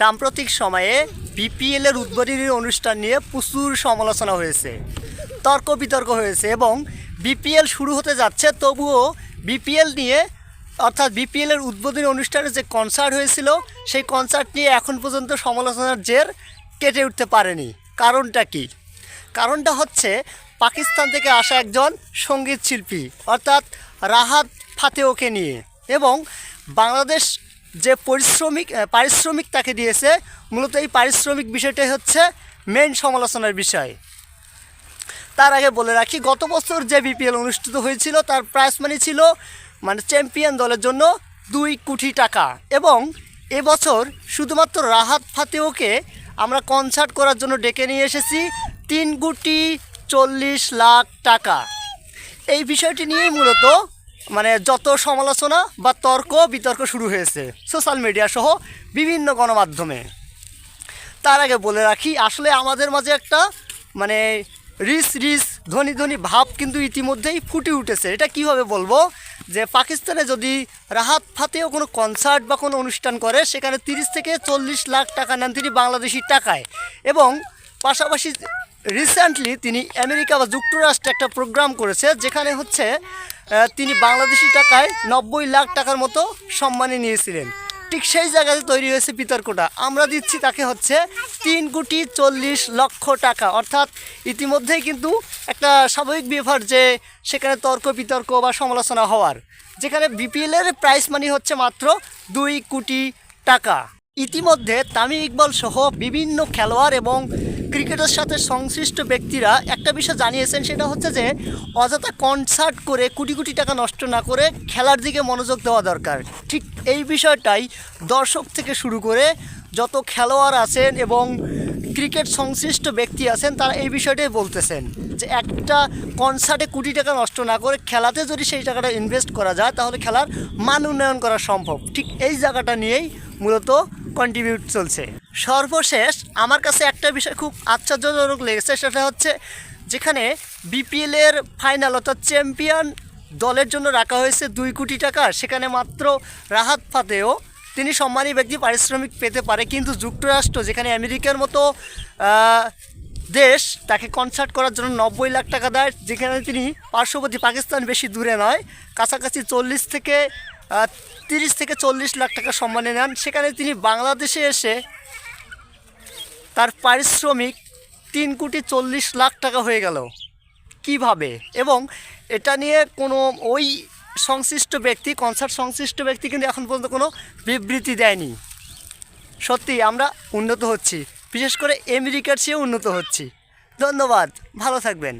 সাম্প্রতিক সময়ে বিপিএল এর উদ্বোধনী অনুষ্ঠান নিয়ে প্রচুর সমালোচনা হয়েছে, তর্ক বিতর্ক হয়েছে এবং বিপিএল শুরু হতে যাচ্ছে। তবুও বিপিএল নিয়ে, অর্থাৎ বিপিএল এর উদ্বোধনী অনুষ্ঠানে যে কনসার্ট হয়েছিল, সেই কনসার্ট নিয়ে এখন পর্যন্ত সমালোচনার জের কেটে উঠতে পারেনি। কারণটা কি? কারণটা হচ্ছে পাকিস্তান থেকে আসা একজন সংগীত শিল্পী, অর্থাৎ রাহাত ফাতেওকে নিয়ে এবং বাংলাদেশ যে পরিশ্রমিক পারিশ্রমিক তাকে দিয়েছে, মূলত এই পারিশ্রমিক বিষয়টাই হচ্ছে মেন সমালোচনার বিষয়। তার আগে বলে রাখি, গত বছর যে বিপিএল অনুষ্ঠিত হয়েছিল, তার প্রাইস মানি ছিল মানে চ্যাম্পিয়ন দলের জন্য দুই কোটি টাকা। এবং এবছর শুধুমাত্র রাহাত ফাতেওকে আমরা কনসার্ট করার জন্য ডেকে নিয়ে এসেছি, তিন কোটি চল্লিশ লাখ টাকা। এই বিষয়টি নিয়েই মূলত মানে যত সমালোচনা বা তর্ক, বিতর্ক শুরু হয়েছে সোশ্যাল মিডিয়া সহ বিভিন্ন গণমাধ্যমে। তার আগে বলে রাখি, আসলে আমাদের মাঝে একটা মানে রিস রিস, ধনী ধনী ভাব কিন্তু ইতিমধ্যেই ফুটে উঠেছে। এটা কীভাবে বলব? যে পাকিস্তানে যদি রাহাত ফাতেও কোনো কনসার্ট বা কোনো অনুষ্ঠান করে, সেখানে তিরিশ থেকে চল্লিশ লাখ টাকা নেন তিনি বাংলাদেশি টাকায়। এবং পাশাপাশি রিসেন্টলি তিনি আমেরিকা বা যুক্তরাষ্ট্রে একটা প্রোগ্রাম করেছে, যেখানে হচ্ছে তিনি বাংলাদেশি টাকায় নব্বই লাখ টাকার মতো সম্মানে নিয়েছিলেন। ঠিক সেই জায়গাতে তৈরি হয়েছে বিতর্কটা। আমরা দিচ্ছি তাকে হচ্ছে তিন কোটি চল্লিশ লক্ষ টাকা। অর্থাৎ ইতিমধ্যেই কিন্তু একটা স্বাভাবিক ব্যবহার যে সেখানে তর্ক বিতর্ক বা সমালোচনা হওয়ার। যেখানে বিপিএলের প্রাইস মানি হচ্ছে মাত্র দুই কোটি টাকা। ইতিমধ্যে তামিম ইকবাল সহ বিভিন্ন খেলোয়াড় এবং ক্রিকেটের সাথে সংশ্লিষ্ট ব্যক্তিরা একটা বিষয় জানিয়েছেন, সেটা হচ্ছে যে অযথা কনসার্ট করে কোটি কোটি টাকা নষ্ট না করে খেলার দিকে মনোযোগ দেওয়া দরকার। ঠিক এই বিষয়টাই দর্শক থেকে শুরু করে যত খেলোয়াড় আছেন এবং ক্রিকেট সংশ্লিষ্ট ব্যক্তি আছেন, তারা এই বিষয়টাই বলতেছেন যে একটা কনসার্টে কোটি টাকা নষ্ট না করে খেলাতে যদি সেই টাকাটা ইনভেস্ট করা যায়, তাহলে খেলার মান উন্নয়ন করা সম্ভব। ঠিক এই জায়গাটা নিয়েই মূলত কন্ট্রিবিউট চলছে। সর্বশেষ আমার কাছে একটা বিষয় খুব আশ্চর্যজনক লেগেছে, সেটা হচ্ছে যেখানে বিপিএলের ফাইনাল অর্থাৎ চ্যাম্পিয়ন দলের জন্য রাখা হয়েছে দুই কোটি টাকা, সেখানে মাত্র রাহাত ফাতেও তিনি সম্মানী ব্যক্তি, পারিশ্রমিক পেতে পারে। কিন্তু যুক্তরাষ্ট্র, যেখানে আমেরিকার মতো দেশ, তাকে কনসার্ট করার জন্য নব্বই লাখ টাকা দেয়, যেখানে তিনি পার্শ্ববর্তী পাকিস্তান বেশি দূরে নয়, কাছাকাছি চল্লিশ থেকে তিরিশ থেকে চল্লিশ লাখ টাকা সম্মানে নেন। সেখানে তিনি বাংলাদেশে এসে তার পারিশ্রমিক তিন কোটি চল্লিশ লাখ টাকা হয়ে গেল। কীভাবে? এবং এটা নিয়ে কোনো ওই সংশ্লিষ্ট ব্যক্তি, কনসার্ট সংশ্লিষ্ট ব্যক্তি কিন্তু এখন পর্যন্ত কোনো বিবৃতি দেয়নি। সত্যি আমরা উন্নত হচ্ছি। বিশেষ করে আমেরিকার চেয়েও উন্নত হচ্ছি। ধন্যবাদ। ভালো থাকবেন।